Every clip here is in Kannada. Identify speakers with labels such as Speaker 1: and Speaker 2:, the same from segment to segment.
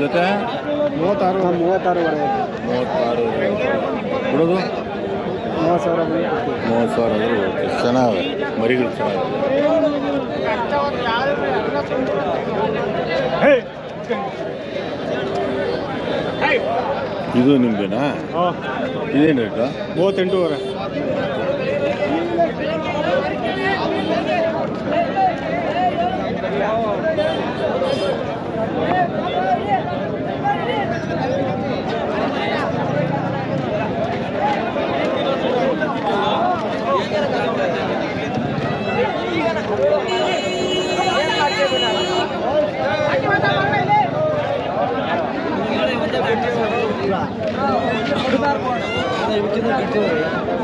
Speaker 1: ಜೊತೆ?
Speaker 2: ಮೂವತ್ತಾರು ಮೂವತ್ತಾರುವರೆ.
Speaker 1: ಮೂವತ್ತಾರು ಬಿಡೋದು?
Speaker 2: ಮೂವತ್ತು ಸಾವಿರ
Speaker 1: ಮೂವತ್ತು ಸಾವಿರ ಆದರೂ ಓಕೆ ಚೆನ್ನಾಗಿದೆ ಮರಿಗಳು ಹೇ! ಇದು ನಿಮ್ಮದೇನಾ ಇದೇನು ರೇಟು
Speaker 2: ಮೂವತ್ತೆಂಟೂವರೆ.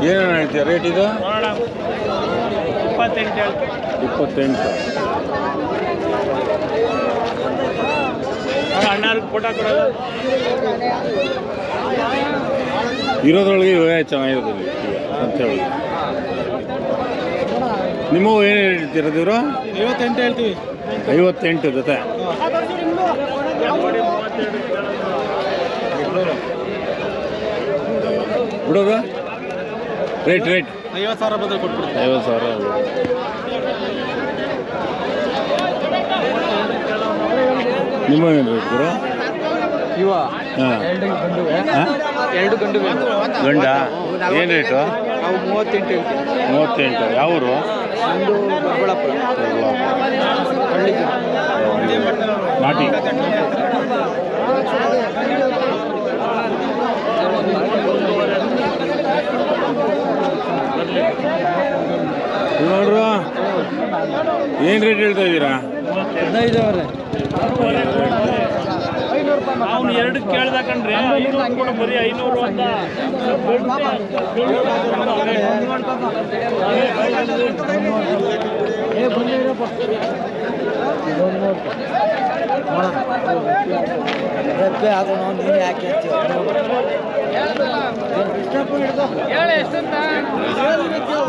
Speaker 1: ಏನೇನು ಹೇಳ್ತೀಯ? ರೇಟ್ ಇದು?
Speaker 2: ಇಪ್ಪತ್ತೆಂಟು.
Speaker 1: ಇರೋದ್ರೊಳಗೆ ಇವೇ ಚೆನ್ನಾಗಿರೋದು ಇಲ್ಲಿ ಅಂತ ಹೇಳಿ. ನಿಮ್ಮ ಏನು ಹೇಳ್ತೀರ ಇವರು
Speaker 2: ಐವತ್ತೆಂಟು ಹೇಳ್ತೀವಿ.
Speaker 1: ಐವತ್ತೆಂಟು ಜೊತೆ. ಬಿಡೋದು ರೇಟ್ ರೇಟ್
Speaker 2: ಐವತ್ತು ಸಾವಿರ ಬದಲು ಕೊಟ್ಬಿಡ್ತೀನಿ
Speaker 1: ಐವತ್ತು ಸಾವಿರ. ನಿಮ್ಮ ಏನು ರೇಟ್ ಗುರು?
Speaker 2: ಇವ.
Speaker 1: ಹಾಂ.
Speaker 2: ಎರಡು
Speaker 1: ಗಂಡು
Speaker 2: ಎರಡು
Speaker 1: ಗಂಡ? ಏನು ರೇಟು
Speaker 2: ನಾವು ಮೂವತ್ತೆಂಟು
Speaker 1: ಮೂವತ್ತೆಂಟು. ಯಾವೂರು?
Speaker 2: ಒಂದು ಜನ.
Speaker 1: ನಾಟಿ ನೋಡ್ರು ಏನು ರೇಟ್ ಹೇಳ್ತಾ ಇದ್ದೀರಾ?
Speaker 2: ಅವನು ಅವರೇ ಅವ್ನು ಎರಡು ಕೇಳ್ದ ಕಣ್ರಿ. ಐನೂರು ಬರೀ ಐನೂರು ಅಂತ. ನೀನು ಯಾಕೆ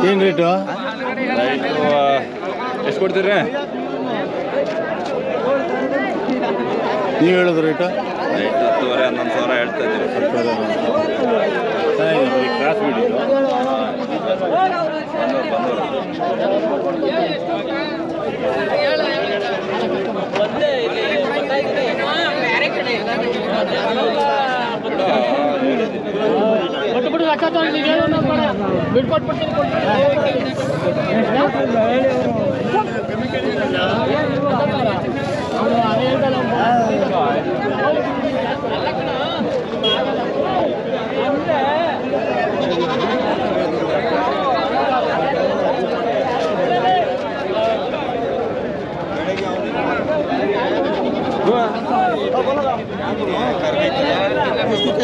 Speaker 1: ಏನು ರೇಟು?
Speaker 3: ಎಷ್ಟು ಕೊಡ್ತೀರಿ?
Speaker 1: ನೀವು ಹೇಳೋದು ರೇಟು
Speaker 3: ರೇಟ್ ಹತ್ತುವರೆ ಹನ್ನೊಂದು ಸಾವಿರ ಹೇಳ್ತಾ ಇದ್ದೀವಿ.
Speaker 1: ಕ್ರಾಸ್ ಬಿಡಿದ್ದು ಬಿಟ್ಕೊಟ್ಬಿಡ್ತೀನಿ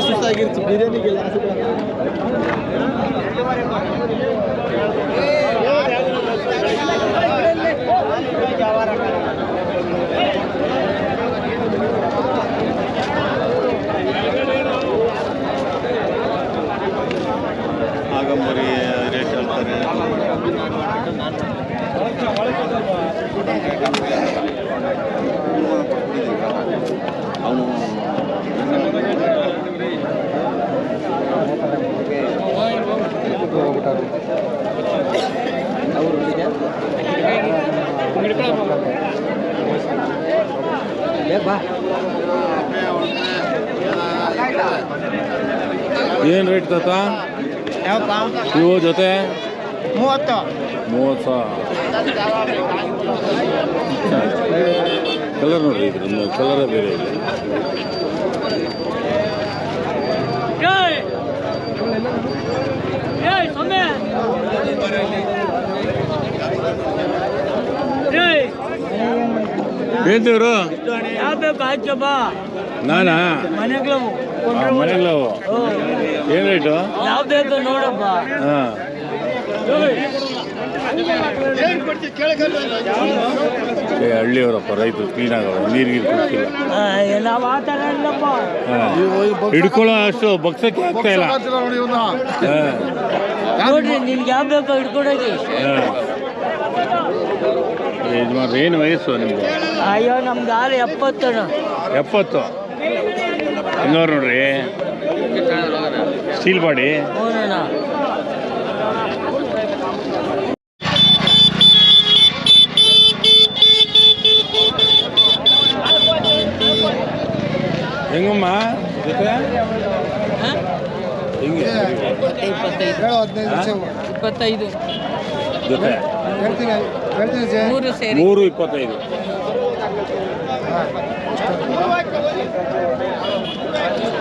Speaker 2: ಸುಸ್ತಾಗಿರ್ತು ಬಿರಿಯಾನಿಗೆಲ್ಲ
Speaker 1: ಆಗಂಬರಿ ರೇಟ್ ಹೇಳ್ತಾರೆ ಏನು ರೇಟ್ ತಾತ? ಇವು ಜೊತೆ?
Speaker 2: ಮೂವತ್ತು.
Speaker 1: ಮೂವತ್ತು? ಸಾವಿರ ಕಲರ್ ನೋಡ್ರಿ ಇದ್ರ ಕಲರೇ ಬೇರೆ ಇದೆ.
Speaker 2: ಯಾವ ಬೇಕು ಆಯ್ತಪ್ಪ
Speaker 1: ನಾನಾ? ಏನು ರೇಟು
Speaker 2: ಯಾವ ಬೇಕು ನೋಡಪ್ಪ.
Speaker 1: ಹಾಂ. ಏ ಹಳ್ಳಿಯವರಪ್ಪ ರೈತರು ಕ್ಲೀನ್
Speaker 2: ಥರ ಇಲ್ಲಪ್ಪ
Speaker 1: ಹಿಡ್ಕೊಳ್ಳೋ ಅಷ್ಟು ಬಗ್ಸಕ್ಕೆ ಆಗ್ತಾ ಇಲ್ಲ. ಹಾಂ.
Speaker 2: ನೋಡ್ರಿ ನಿನ್ಗೆ ಯಾವ ಬೇಕು ಹಿಡ್ಕೊಂಡೋಗಿ
Speaker 1: ಯಜಮಾನ್ರು ಏನು ವಯಸ್ಸು ನಿಮಗೆ
Speaker 2: ಅಯ್ಯೋ ನಮ್ದು ಆರು ಎಪ್ಪತ್ತು
Speaker 1: ಎಪ್ಪತ್ತು? ಇನ್ನೂರು ನೋಡ್ರಿ. ಸ್ಟೀಲ್ ಬಾಡಿ ಹೆಂಗಮ್ಮ? ಜೊತೆ? ಹೆಂಗೆ
Speaker 4: ಇಪ್ಪತ್ತೈದು. ಇಪ್ಪತ್ತೈದು.
Speaker 1: ಜೊತೆ?
Speaker 4: ಮೂರು ಸೇರಿ.
Speaker 1: ಮೂರು ಇಪ್ಪತ್ತೈದು.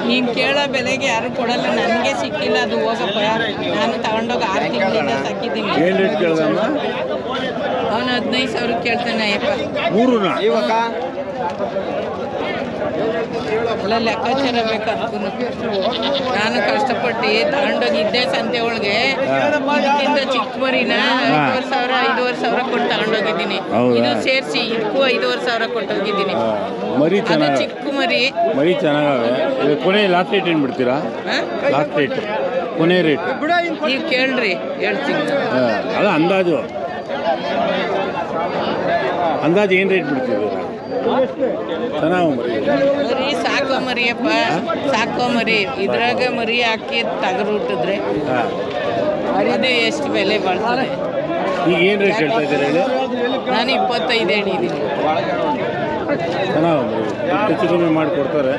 Speaker 4: ನೀನು ಕೇಳೋ ಬೆಲೆಗೆ ಯಾರು ಕೊಡಲ್ಲ ನನಗೆ ಸಿಕ್ಕಿಲ್ಲ ಅದು ಹೋಗಪ್ಪ. ನಾನು ತಗೊಂಡೋಗಿ ಆರು ತಿಂಗಳಿಂದ ಸಾಕಿದ್ದೀನಿ.
Speaker 1: ಏನು ರೇಟ್ ಕೇಳ್ದಮ್ಮ?
Speaker 4: ಅವನು ಹದಿನೈದು ಸಾವಿರ ಕೇಳ್ತಾನೆ ಅಯ್ಯಪ್ಪ.
Speaker 1: ಮೂರುನ?
Speaker 4: ಒಳ್ಳೆ ಲೆಕ್ಕಾಚಾರ ಬೇಕಾದ್ರು ನಾನು ಕಷ್ಟಪಟ್ಟು ತಗೊಂಡೋಗಿದ್ದೆ ಸಂತೆ ಒಳಗೆ. ಇದಕ್ಕಿಂತ ಚಿಕ್ಕ ಮರಿನ ಐದುವರೆ ಸಾವಿರ ಐದುವರೆ ಸಾವಿರ ಕೊಟ್ಟು ತಗೊಂಡೋಗಿದ್ದೀನಿ? ಇದು ಸೇರಿಸಿ ಇದಕ್ಕೂ ಐದುವರೆ ಸಾವಿರ ಕೊಟ್ಟೋಗಿದ್ದೀನಿ
Speaker 1: ಮರಿ ಚೆನ್ನಾಗಿ
Speaker 4: ಚಿಕ್ಕ ಮರಿ
Speaker 1: ಮರಿ ಚೆನ್ನಾಗವೆ. ಕೊನೆ ಲಾಸ್ಟ್ ರೇಟ್ ಏನು ಬಿಡ್ತೀರಾ? ಲಾಸ್ಟ್ ರೇಟ್ ಕೊನೆ ರೇಟ್
Speaker 4: ನೀವು ಕೇಳ್ರಿ ಹೇಳ್ತೀನಿ.
Speaker 1: ಅದ ಅಂದಾಜು. ಅಂದಾಜು ಏನು ರೇಟ್ ಬಿಡ್ತಿದ್ದೀರಾ? ಚೆನ್ನಾಗಿ ಮರಿ.
Speaker 4: ಸಾಕೋ ಮರಿಯಪ್ಪ ಸಾಕೋ ಮರಿ. ಇದ್ರಾಗ ಮರಿ ಹಾಕಿ
Speaker 1: ತಗರುಟ್ಟಿದ್ರೆ
Speaker 4: ಅದು ಎಷ್ಟು ಬೆಲೆ ಬಾಳ್ತದೆ
Speaker 1: ಈಗ ಏನು ರೇಟ್ ಹೇಳ್ತಾ ಇದ್ದೀರಾ ಹೇಳಿ?
Speaker 4: ನಾನು ಇಪ್ಪತ್ತೈದು ಹೇಳಿದ್ದೀನಿ.
Speaker 1: ಚೆನ್ನಾಗಿ ಹೆಚ್ಚು ಕಮ್ಮಿ ಮಾಡಿಕೊಡ್ತಾರೆ